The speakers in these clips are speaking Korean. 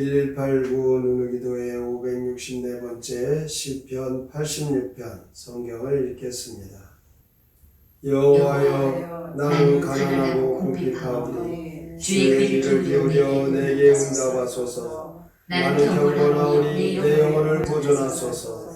1189 누누기도의 564번째 시편 86편 성경을 읽겠습니다. 여호와여 나는 가난하고 궁핍하오니 주의 귀를 기울여 내게 응답하소서. 나는 경건하오니 내 영혼을 보존하소서.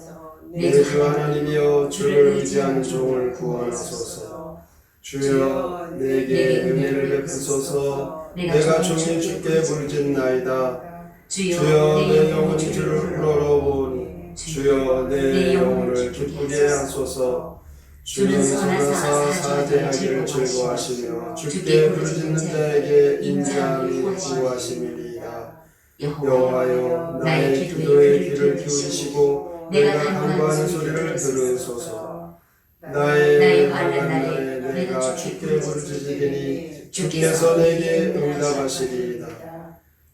내 주 하나님이여 주를 의지하는 종을 구원하소서. 주여 내게 은혜를 베푸소서. 내가 종일 주께 부르짖나이다 주여 내 영혼이 주를 우러러보니 주여 내 영혼을 기쁘게 하소서. 주는 선하사 사죄하기를 즐거워하시며 주께 부르짖는 자에게 인자함이 구하심이리이다 여호와여 나의 기도에 귀를 기울이시고 내가 간구하는 소리를 들으소서. 나의 환난 날에 내가 주께 부르짖으니 주께서 내게 응답하시리이다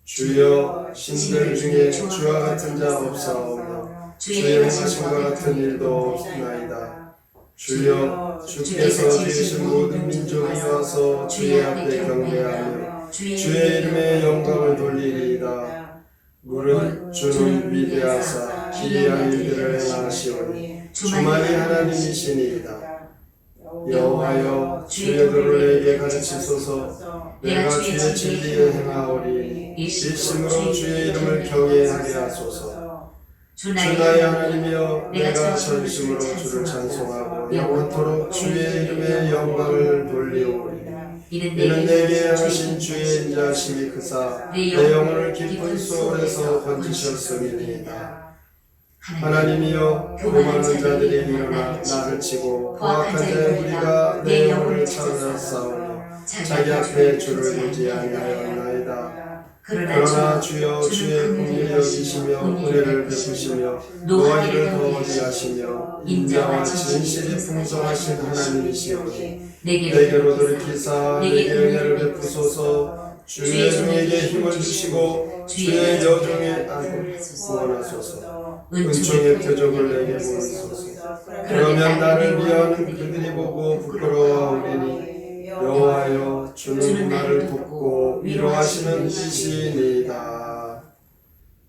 주여 신들 중에 주와 같은 자 없사오며 주의 행하신 것 같은 일도 없나이다. 주여 주께서 지으신 모든 민족이 와서 주의 앞에 경배하며 주의 이름에 영광을 돌리리이다. 물은 주는 위대하사 기이한 일들을 행하시오니 주만이 하나님이시니이다 여호와여 주의 도를 내게 가르치소서. 내가 주의 진리에 행하오리 일심으로 주의 이름을 경외하게 하소서. 주 나의 하나님이여 내가 전심으로 주를 찬송하고 영원토록 주의 이름에 영광을 돌리오리. 이는 내게 하신 주의 인자심이 크사 내 영혼을 깊은 소원에서 건지셨음이니이다 하나님이여 교만한 자들이 일어나 나를 치고 포악한 자의 무리가 내 영혼을 찾아싸우며 자기 앞에 주를 보지 아니하였나이다. 그러나 주여 주의 궁리 여기시며 은혜를 베푸시며 노하기를 더디하시며 인자와 진실이 풍성하신 하나님이시오니 내게로 돌이키사 내게 은혜를 베푸소서. 주의 종에게 힘을 주시고 주의 여종의 안을 구원하소서 은총의 표적을 내게 보이소서 그러면 나를 미워하는 그들이 보고 부끄러워하오리니 여호와여 주는 나를 돕고 위로하시는 이시니이다.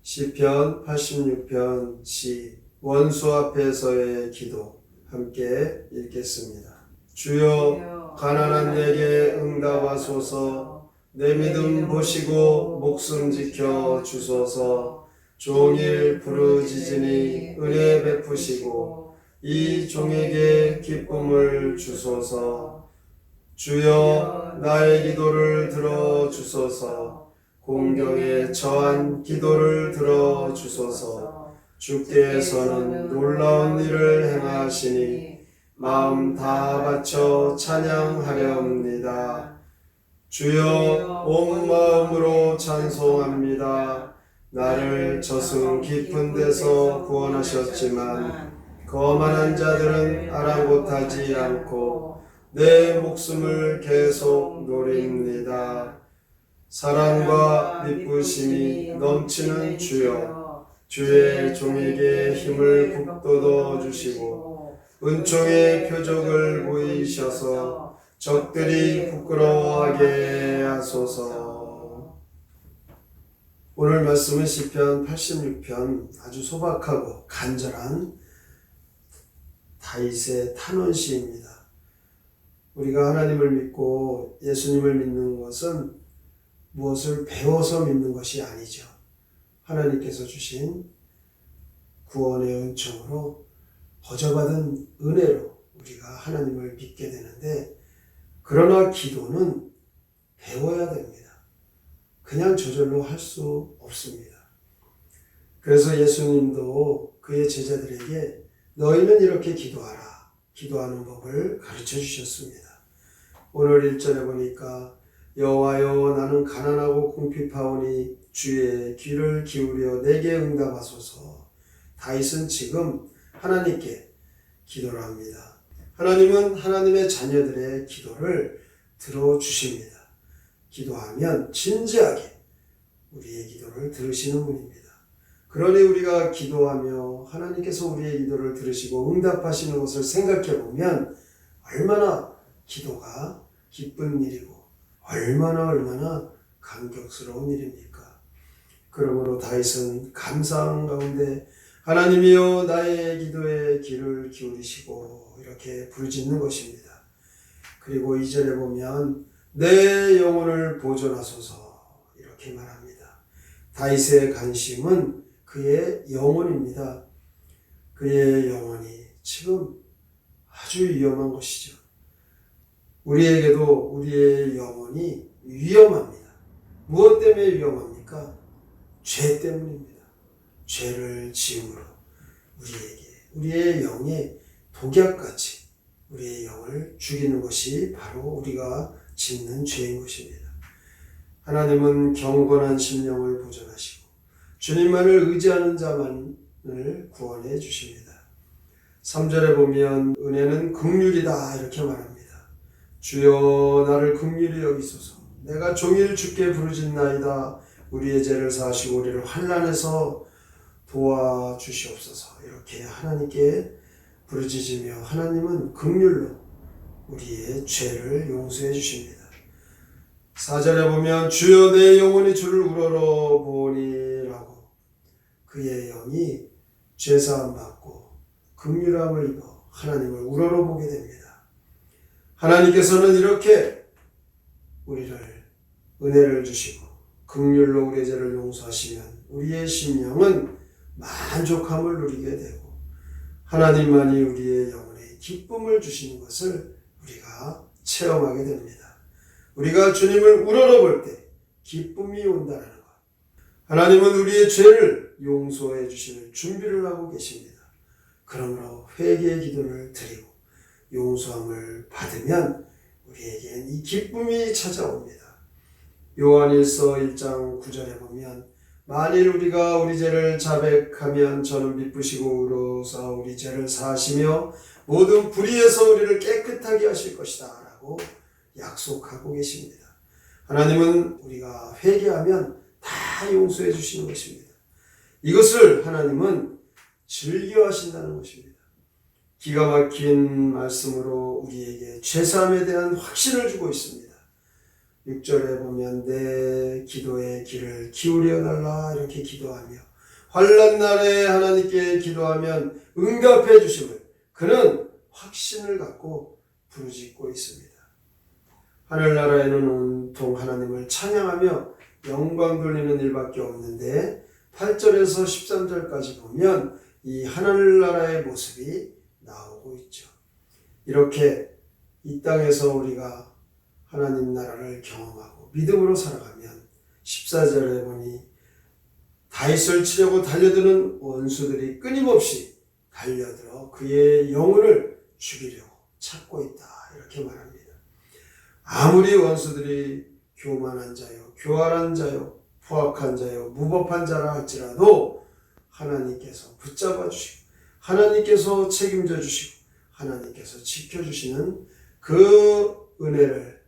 시편 86편 시 원수 앞에서의 기도 함께 읽겠습니다. 주여 가난한 내게 응답하소서 내 믿음 보시고 목숨 지켜 주소서 종일 부르짖으니 은혜 베푸시고 이 종에게 기쁨을 주소서. 주여 나의 기도를 들어 주소서. 공경에 처한 기도를 들어 주소서. 주께서는 놀라운 일을 행하시니 마음 다 바쳐 찬양하렵니다. 주여 온 마음으로 찬송합니다 나를 저승 깊은 데서 구원하셨지만 거만한 자들은 아랑곳하지 않고 내 목숨을 계속 노립니다. 사랑과 미쁘심이 넘치는 주여, 주의 종에게 힘을 북돋워 주시고, 은총의 표적을 보이셔서 적들이 부끄러워하게 하소서. 오늘 말씀은 시편 86편 아주 소박하고 간절한 다윗의 탄원 시입니다. 우리가 하나님을 믿고 예수님을 믿는 것은 무엇을 배워서 믿는 것이 아니죠. 하나님께서 주신 구원의 은총으로 거저받은 은혜로 우리가 하나님을 믿게 되는데 그러나 기도는 배워야 됩니다. 그냥 저절로 할 수 없습니다. 그래서 예수님도 그의 제자들에게 너희는 이렇게 기도하라. 기도하는 법을 가르쳐 주셨습니다. 오늘 1절에 보니까 여호와여 나는 가난하고 궁핍하오니 주의 귀를 기울여 내게 응답하소서. 다윗은 지금 하나님께 기도를 합니다. 하나님은 하나님의 자녀들의 기도를 들어주십니다. 기도하면 진지하게 우리의 기도를 들으시는 분입니다. 그러니 우리가 기도하며 하나님께서 우리의 기도를 들으시고 응답하시는 것을 생각해 보면 얼마나 기도가 기쁜 일이고 얼마나 얼마나 감격스러운 일입니까? 그러므로 다윗은 감사한 가운데 하나님이여 나의 기도에 귀를 기울이시고 이렇게 부르짖는 것입니다. 그리고 이절에 보면 내 영혼을 보존하소서 이렇게 말합니다. 다윗의 관심은 그의 영혼입니다. 그의 영혼이 지금 아주 위험한 것이죠. 우리에게도 우리의 영혼이 위험합니다. 무엇 때문에 위험합니까? 죄 때문입니다. 죄를 지음으로 우리에게 우리의 영에 독약같이 우리의 영을 죽이는 것이 바로 우리가 짓는 죄인 것입니다. 하나님은 경건한 심령을 보존하시고 주님만을 의지하는 자만을 구원해 주십니다. 3절에 보면 은혜는 극률이다 이렇게 말합니다. 주여 나를 극률히 여기소서 내가 종일 주께 부르짖나이다 우리의 죄를 사하시고 우리를 환란에서 도와주시옵소서 이렇게 하나님께 부르짖으며 하나님은 극률로 우리의 죄를 용서해 주십니다. 4절에 보면 주여 내 영혼이 주를 우러러 보니라고 그의 영이 죄사함 받고 극률함을 입어 하나님을 우러러 보게 됩니다. 하나님께서는 이렇게 우리를 은혜를 주시고 극률로 우리의 죄를 용서하시면 우리의 심령은 만족함을 누리게 되고 하나님만이 우리의 영혼에 기쁨을 주시는 것을 체험하게 됩니다. 우리가 주님을 우러러볼 때 기쁨이 온다는 것. 하나님은 우리의 죄를 용서해 주실 준비를 하고 계십니다. 그러므로 회개의 기도를 드리고 용서함을 받으면 우리에겐 이 기쁨이 찾아옵니다. 요한일서 1장 9절에 보면 만일 우리가 우리 죄를 자백하면 저는 미쁘시고 의로서 우리 죄를 사하시며 모든 불의에서 우리를 깨끗하게 하실 것이다 라고 약속하고 계십니다. 하나님은 우리가 회개하면 다 용서해 주시는 것입니다. 이것을 하나님은 즐겨 하신다는 것입니다. 기가 막힌 말씀으로 우리에게 죄사함에 대한 확신을 주고 있습니다. 6절에 보면 내 기도에 귀를 기울여 달라 이렇게 기도하며 환란 날에 하나님께 기도하면 응답해 주심을 그는 확신을 갖고 부르짖고 있습니다. 하늘나라에는 온통 하나님을 찬양하며 영광 돌리는 일밖에 없는데 8절에서 13절까지 보면 이 하늘나라의 모습이 나오고 있죠. 이렇게 이 땅에서 우리가 하나님 나라를 경험하고 믿음으로 살아가면 14절에 보니 다윗을 치려고 달려드는 원수들이 끊임없이 달려들어 그의 영혼을 죽이려고 찾고 있다. 이렇게 말합니다. 아무리 원수들이 교만한 자요, 교활한 자요, 포악한 자요, 무법한 자라 할지라도 하나님께서 붙잡아 주시고 하나님께서 책임져 주시고 하나님께서 지켜주시는 그 은혜를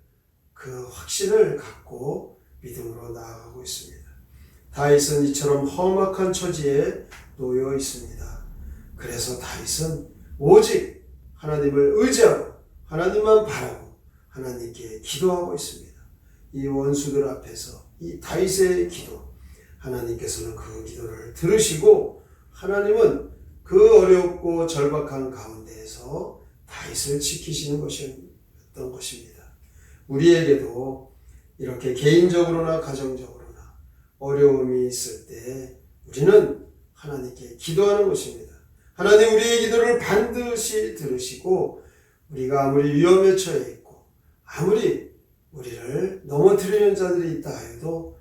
그 확신을 갖고 믿음으로 나아가고 있습니다. 다윗은 이처럼 험악한 처지에 놓여 있습니다. 그래서 다윗은 오직 하나님을 의지하고 하나님만 바라고 하나님께 기도하고 있습니다. 이 원수들 앞에서 이 다윗의 기도 하나님께서는 그 기도를 들으시고 하나님은 그 어렵고 절박한 가운데에서 다윗을 지키시는 것이었던 것입니다. 우리에게도 이렇게 개인적으로나 가정적으로나 어려움이 있을 때 우리는 하나님께 기도하는 것입니다. 하나님 우리의 기도를 반드시 들으시고 우리가 아무리 위험에 처해 있고 아무리 우리를 넘어뜨리는 자들이 있다 해도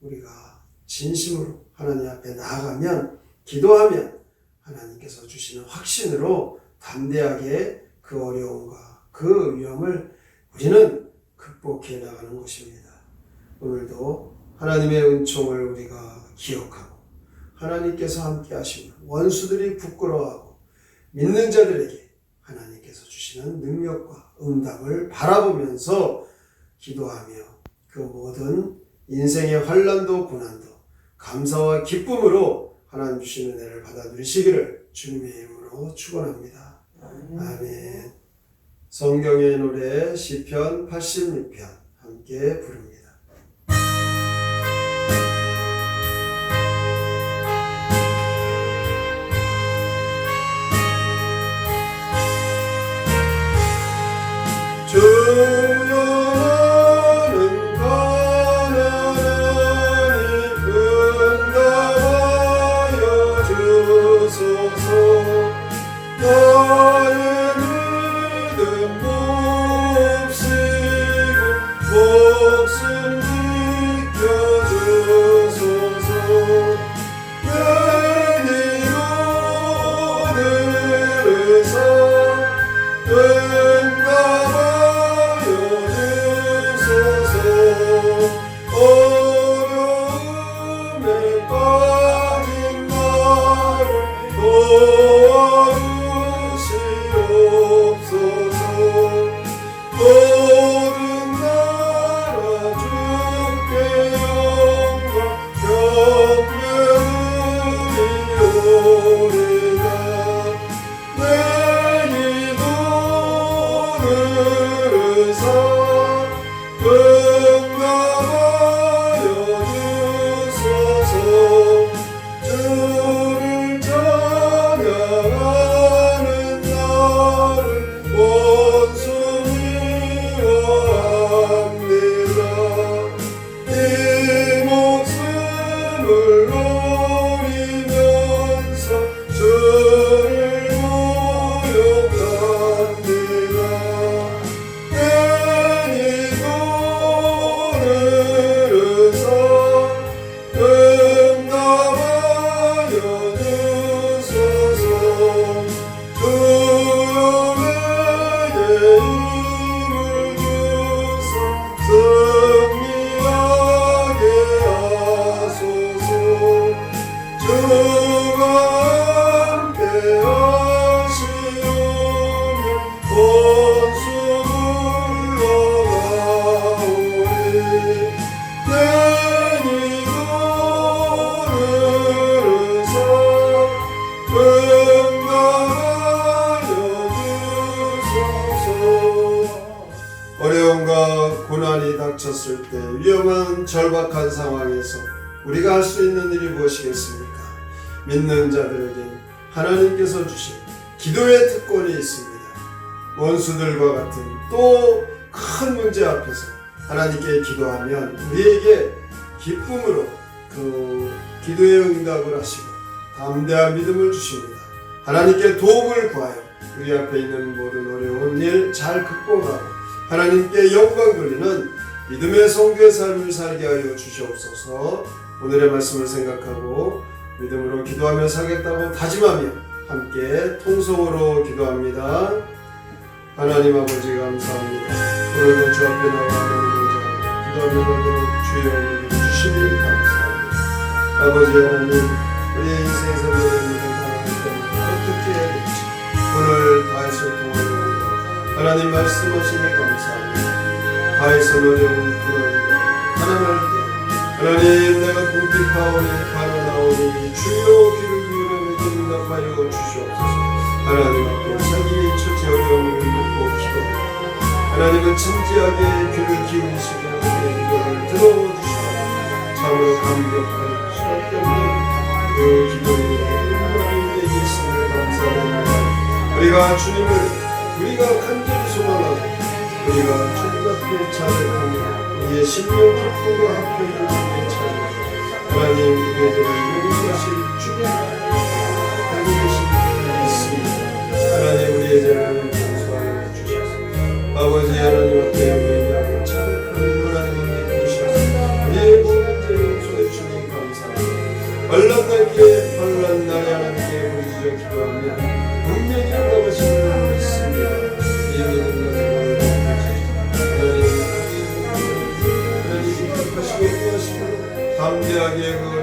우리가 진심으로 하나님 앞에 나아가면 기도하면 하나님께서 주시는 확신으로 담대하게 그 어려움과 그 위험을 우리는 극복해 나가는 것입니다. 오늘도 하나님의 은총을 우리가 기억하고 하나님께서 함께 하시면 원수들이 부끄러워하고 믿는 자들에게 하나님께서 주시는 능력과 응답을 바라보면서 기도하며 그 모든 인생의 환란도 고난도 감사와 기쁨으로 하나님 주시는 은혜를 받아 누리시기를 주님의 이름으로 축원합니다. 아멘. 성경의 노래 시편 86편 함께 부릅니다. Oh. 닥쳤을 때 위험한 절박한 상황에서 우리가 할 수 있는 일이 무엇이겠습니까? 믿는 자들에게 하나님께서 주신 기도의 특권이 있습니다. 원수들과 같은 또 큰 문제 앞에서 하나님께 기도하면 우리에게 기쁨으로 그 기도의 응답을 하시고 담대한 믿음을 주십니다. 하나님께 도움을 구하여 우리 앞에 있는 모든 어려운 일 잘 극복하고 하나님께 영광 돌리는 믿음의 성도의 삶을 살게 하여 주시옵소서. 오늘의 말씀을 생각하고 믿음으로 기도하며 살겠다고 다짐하며 함께 통성으로 기도합니다. 하나님 아버지 감사합니다. 오늘도 주 앞에 나와 기도하며 주여 우리를 주시니 감사합니다. 아버지 하나님 우리의 인생에서 일을 당할 때마다 어떻게 해야 될지 오늘 다윗을 통하여 하나님 감사합니다. 어려운 그런 하나님을 때 하나님 내가 궁핍하오니 가난하오니 주여 귀를 기울여 내게 응답하여 주시옵소서. 하나님 앞에 자기 처지 어려움을 묻고 기도합니다. 하나님은 진지하게 귀를 기울이시고 우리의 기도를 들어주시고 참으로 수밖에 없는 그 기도를 얼마나 우리에게 있음을 감사합니다. 우리가 주님을 우리가 간절히 소망하고 우리가 주님 앞에 자백하며 우리의 심령 기쁨과 합해를 주님의 찾아 하나님 우리들을 용서하실 주님 아버지 하나님 앞에 우리의 양을 자백하는 하나님 앞에 보셔서. 우리의 모든 죄 용서해 주님 감사합니다. 얼른 날께 얼른 날에 하나님께 부르짖어 기도하며 분명히 응답하시는 줄 믿습 하